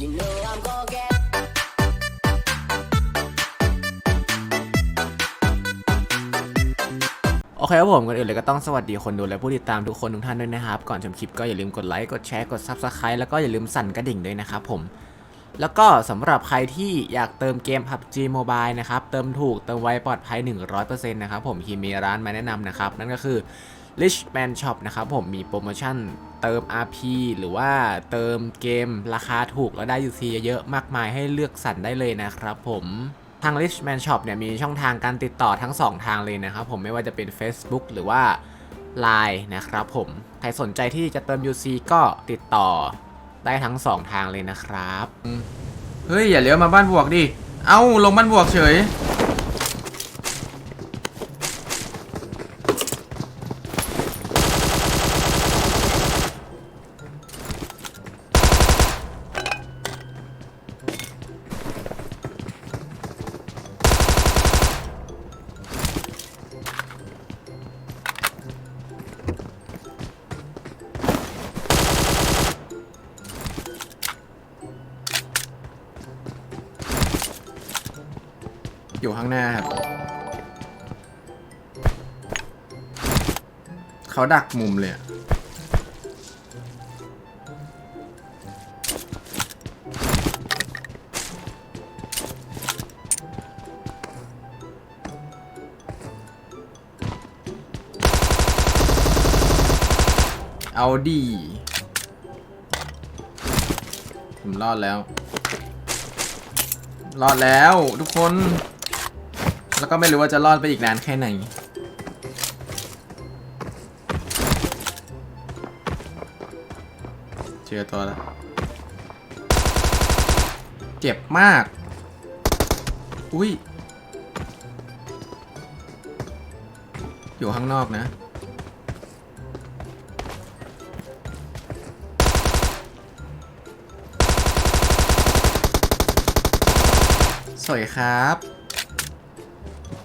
You know I'm gonna get โอเคครับผมก่อนอื่นเลยก็ต้องสวัสดีคนดูและผู้ติดตามทุกคนทุกท่านด้วยนะครับ ก่อนชมคลิปก็อย่าลืมกดไลค์กดแชร์กด Subscribe แล้วก็อย่าลืมสั่นกระดิ่งด้วยนะครับผม แล้วก็สำหรับใครที่อยากเติมเกม PUBG Mobile นะครับ เติมถูกเติมไวปลอดภัย 100%นะครับผมคีมีร้านมาแนะนำนะครับ นั่นก็คือ Richman Shop นะครับผมมีโปรโมชั่นเติม RP หรือว่าเติมเกมราคาถูกแล้วได้ UC เยอะๆมากมายให้เลือกสรรได้เลยนะครับผมทาง Richman Shop เนี่ยมีช่องทางการติดต่อทั้ง 2 ทางเลยนะครับผมไม่ว่าจะเป็น Facebook หรือว่า Line นะครับผม ใครสนใจที่จะเติม UC ก็ติดต่อได้ทั้ง 2 ทางเลยนะครับ เฮ้ย อย่าเลี้ยวมาบ้านบวกดิ เอ้า ลงบ้านบวกเฉย อยู่ข้างหน้าครับ เขาดักมุมเลยเอาดีผมรอดแล้ว รอดแล้วทุกคน แล้วก็ไม่รู้ว่าจะรอดไปอีกนานแค่ไหน เจอตัวแล้ว เจ็บมาก อุ้ย อยู่ข้างนอกนะ สวยครับ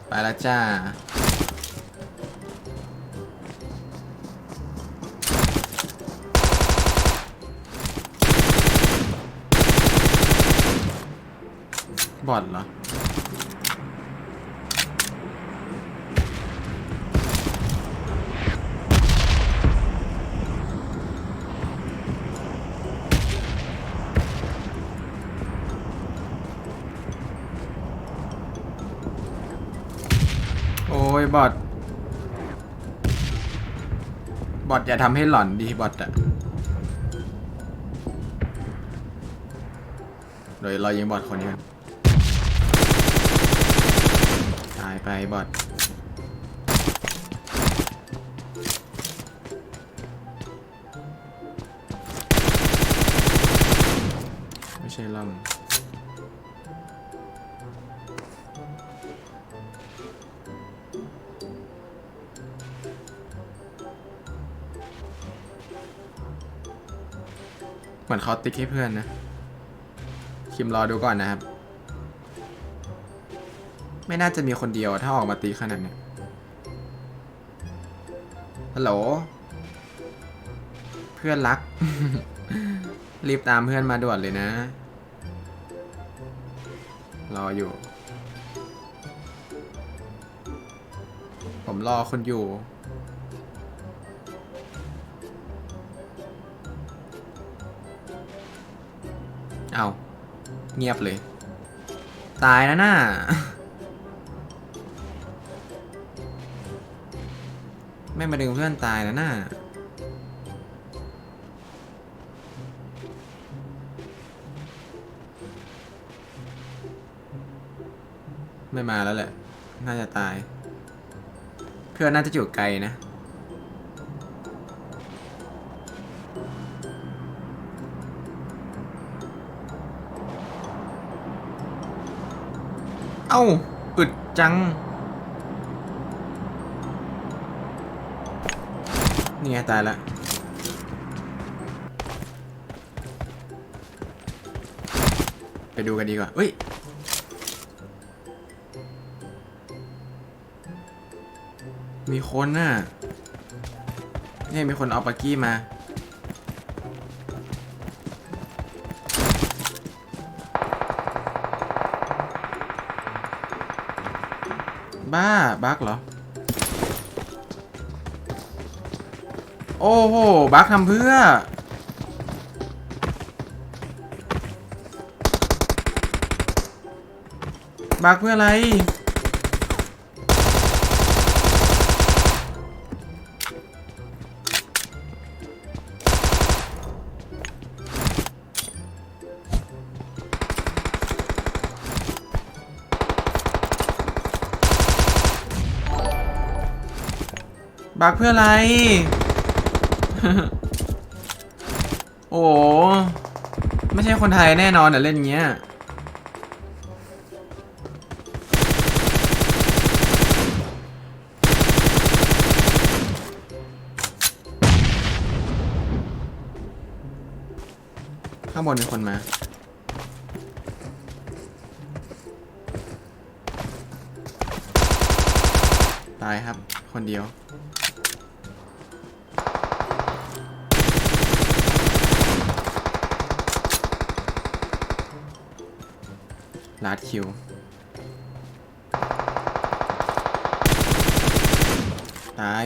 ไปแล้วจ้า บอดเหรอ ยบอทบอทอย่าทำให้หล่อนดีบอทอะโดยเรายิงบอทคนนี้กันตายไปบอทไม่ใช่ล่อ เหมือนเขาติ๊กให้เพื่อนนะ คิมรอดูก่อนนะครับ ไม่น่าจะมีคนเดียวถ้าออกมาตีขนาดนี้ฮัลโหล เพื่อนรัก รีบตามเพื่อนมาด่วนเลยนะ รออยู่ ผมรอคนอยู่ เอา เงียบเลย ตายแล้วน่าไม่มาดึงเพื่อนตายแล้วน่าไม่มาแล้วแหละ น่าจะตาย เพื่อนน่าจะอยู่ไกลนะ เอ้าอึดจัง นี่ไงตายละไปดูกันดีกว่าเฮ้ย มีคนน่ะ นี่มีคนเอาปักกี้มา บ้า บั๊กเหรอ โอ้โห บั๊กทำเพื่อ บั๊กเพื่ออะไร บักเพื่ออะไร โอ้โหไม่ใช่คนไทยแน่นอนอะเล่นเงี้ย ข้างบนมีคนมาตายครับ คนเดียว ลาดคิว ตาย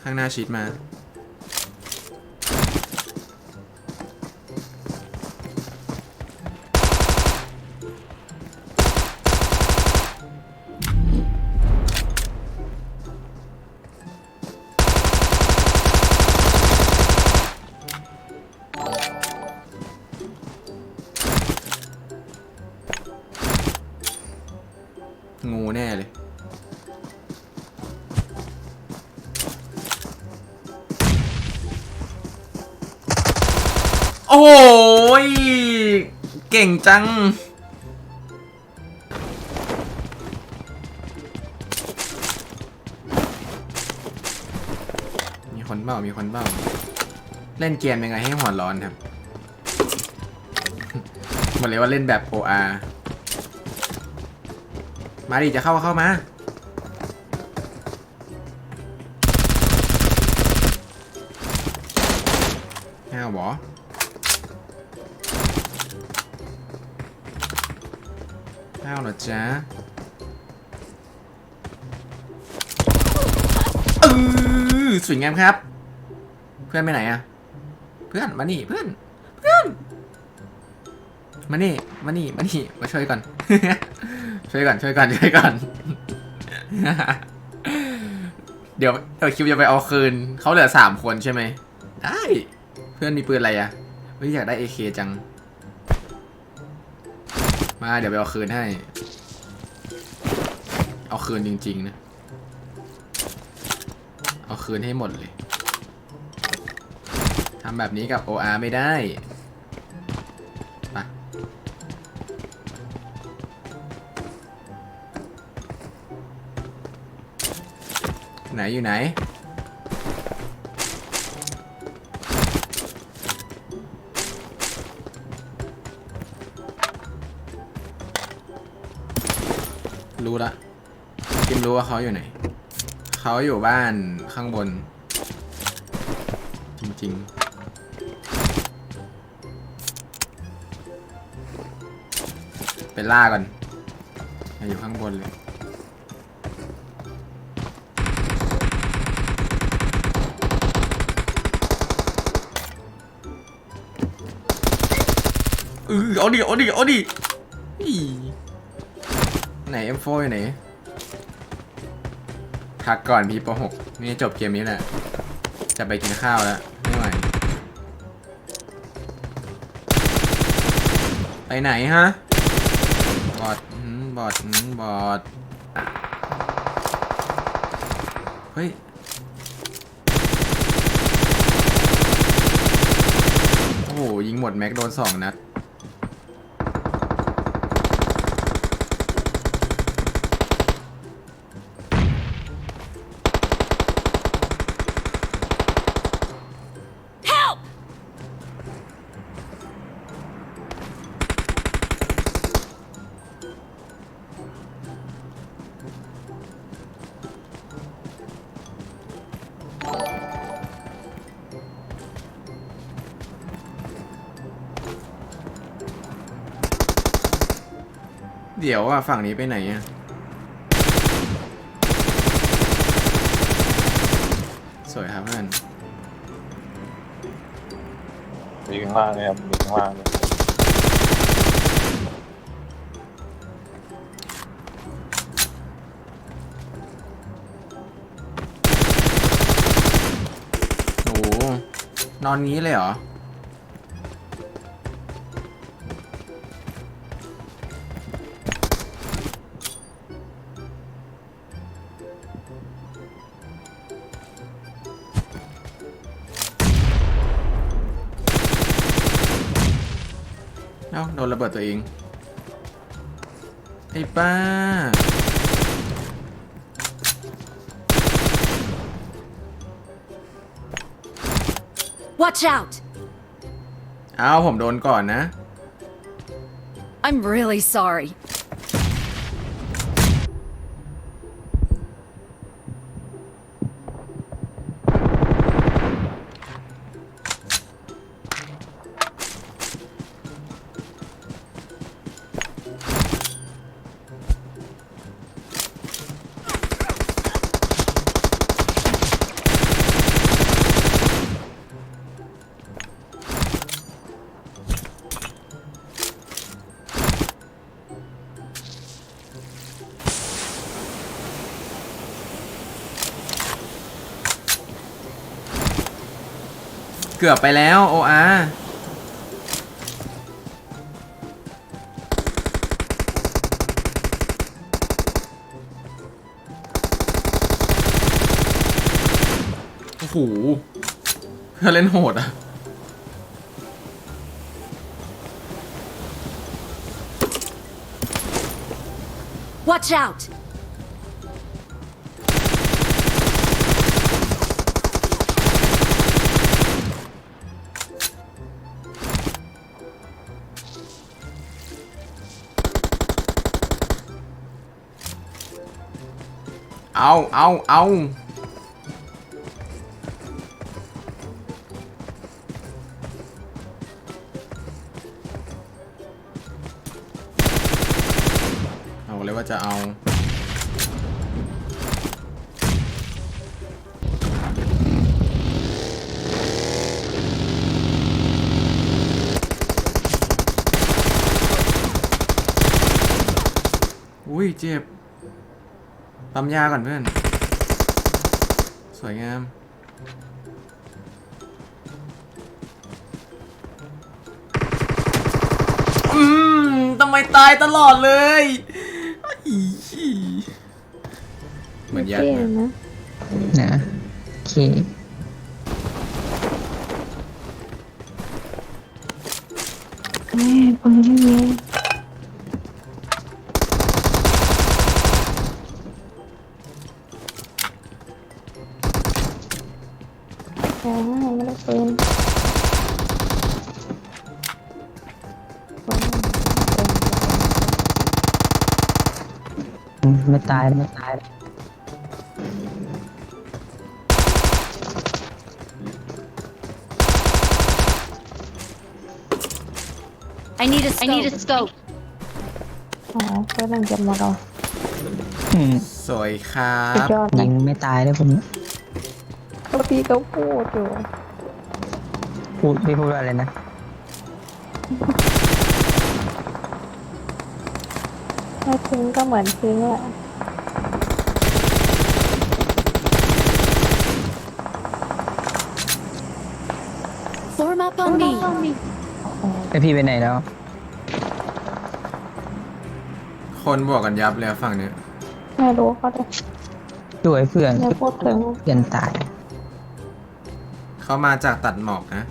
ข้างหน้าชิดมา โอ้ยเก่งจัง มีคนเบ้ามีคนเบ้า เล่นเกมยังไงให้หัวร้อนครับบอกเลยว่าเล่นแบบ OR มาดิจะเข้าเข้ามา ห้าวเหรอจ๊ะเออสวยงามครับ เพื่อนไปไหนอะเพื่อนมานี่เพื่อนเพื่อนมานี่มานี่มานี่มาช่วยก่อน ช่วยก่อนช่วยก่อนช่วยก่อน เดี๋ยวเดี๋ยวคิวจะไปเอาคืนเขาเหลือสามคนใช่ไหมได้ เพื่อนมีปืนอะไรอะเฮ้ยอยากได้ AK จัง มาเดี๋ยวไปเอาคืนให้ เอาคืนจริงๆนะ เอาคืนให้หมดเลยทำแบบนี้กับ OR ไม่ได้ไปไหนอยู่ไหน รู้ว่าเขาอยู่ไหน เขาอยู่บ้านข้างบน จริงๆ ไปล่าก่อนอยู่ข้างบนเลยเออเอาดิเอาดิเอาดิไหน M4 อยู่ไหน พักก่อนพี่ป .6 นี่จบเกมนี้แหละ จะไปกินข้าวแล้ว ไม่ไหว ไปไหนฮะ บอดบอดบอด เฮ้ยโอ้โหยิงหมดแม็กโดนสองนัด เดี๋ยวอะ ฝั่งนี้ไปไหนอะ สวยครับเพื่อนมีข้างล่างเลยครับมีข้างล่างเลยโอ้โหนอนงี้เลยเหรอาโดนระเบิดตัวเอง ไอ้ป้า Watch out! เอ้าผมโดนก่อนนะ I'm really sorry. กือบไปแล้วโออาโอ้โหเพื่อเล่นโหดอะ Watch out! เอาเอาเอาเอาเลยว่าจะเอาอุ้ยเจ็บ ปั๊มยาก่อนเพื่อน สวยงาม อืมทำไมตายตลอดเลยอีเหมือนยัดเท่นะนะ นะโอเคแม่ปืนไม่มี ปืนปืนอืมไม่ตายไม่ตาย I need a scope. I need a scope. อ๋อเพื่อนมันเก็บหมดเราอืมสวยครัสุดบ ยอดยินะงไม่ตายเลยผม ก็พี่เขาพูดอยู่ พูดไม่พูดว่าอะไรนะไม่ทิ้งก็เหมือนทิ้งแหละ Form up on me. ไอพี่ไปไหนแล้ว คนบวกกันยับเลยฝั่งเนี้ยไม่รู้เขาเลยด้วยเพื่อน ไม่พูดถึงเพื่อนตาย เขามาจากตัดหมอกนะ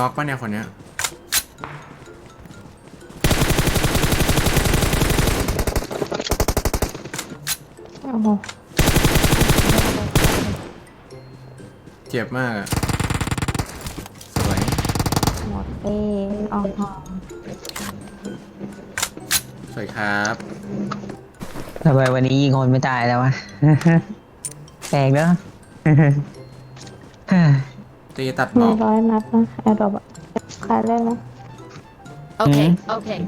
น็อกปะเนี่ยคนเนี้ยโอ้โหเจ็บมากอะสวยหมดเต้อ๋อสวยครับทำไมวันนี้ยิงคนไม่ตายแล้ววะ แปลกเนอะ ตีตัดหมมีอกร้อยนัดนะแอร์ดรอปอะใครเล่นนะ Okay, okay.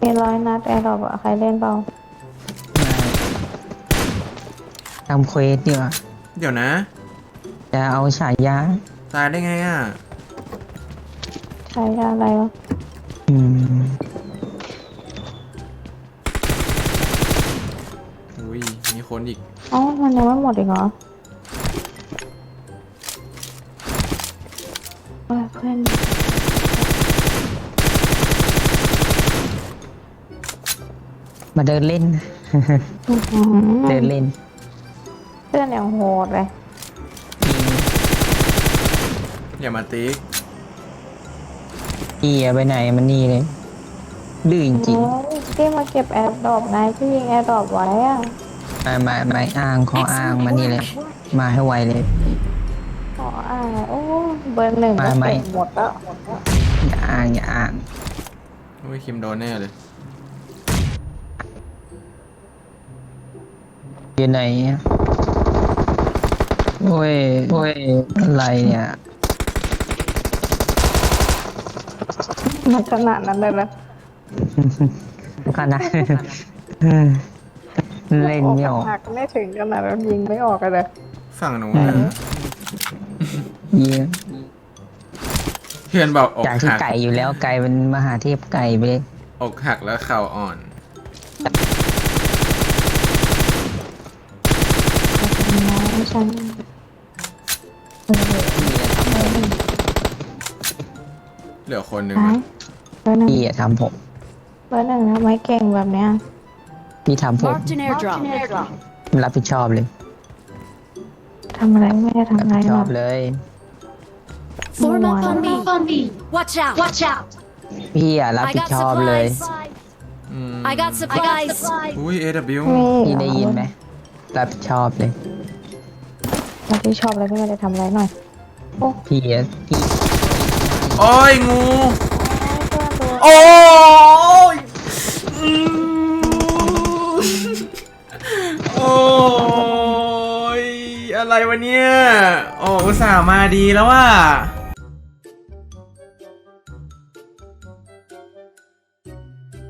มีร้อยนัดแอร์ดรอปอะใครเล่นเปล่าทำเควสดีกว่าเดี๋ยวนะ จะเอาฉายา ตายได้ไงอะใช้อะไรวะอืม อุ้ยมีคนอีก เอ้ามันยังไม่หมดอีกเหรอ เออเพื่อนมาเดินเล่น อื้อหือเดินเล่นเพื่อนอย่างโหดเลย อย่ามาติ๊กพี่อย่าไปไหนมันนี่เลย ดื้อจริงโอ้ยที่มาเก็บแอร์ดรอปไงที่ยิงแอร์ดรอปไว้อะๆมามามาอ้างขออ้างมานี่เลย มาให้ไวเลย ขออ่านโอ้เบอร์หนึ่งก็ไม่ไม่เก็บหมดแล้วอย่าอ้างอย่าอ้างอุ้ยคิมโดนแน่เลยอยู่ไหนอะโอ้ยโอ้ยอะไรเนี่ยมันขนาดนั้นเลยเหรอขนาดเล่นไม่ออกหักไม่ถึงขนาดนั้นยิงไม่ออกเลยฝั่งหนูอืนะ มยิงเพื่อนบอกอกจากที่หักไก่อยู่แล้วไก่เป็นมหาเทพไก่ไปเลยอกหักแล้วเข่าอ่อนน้องฉันเหลือคนหนึ่งไหนอะเบอร์หนึ่งพี่อย่าทำผมเบอร์หนึ่งทำไมเก่งแบบเนี้ยพี่ทำผม Marked an airdrop. รับผิดชอบเลย ทำอะไรไม่ได้ทำรับอะไรผิดชหรออบกเลย Form up Wow. on me. Watch out. Watch out. พี่อย่ารับ I ผิด got ชอบเลย supplies. อืม I got supplies. อุ้ย AW พี่ได้ยินไหมรับผิดชอบเลยเราที่ชอบเลยพี่ไม่ได้ทำอะไรหน่อยโอ้พี่อะพี่โอ้ยงูเพื่อนดูโอ้ยอื วะเนี่ยโอ้อุตส่าห์มาดีแล้วว่า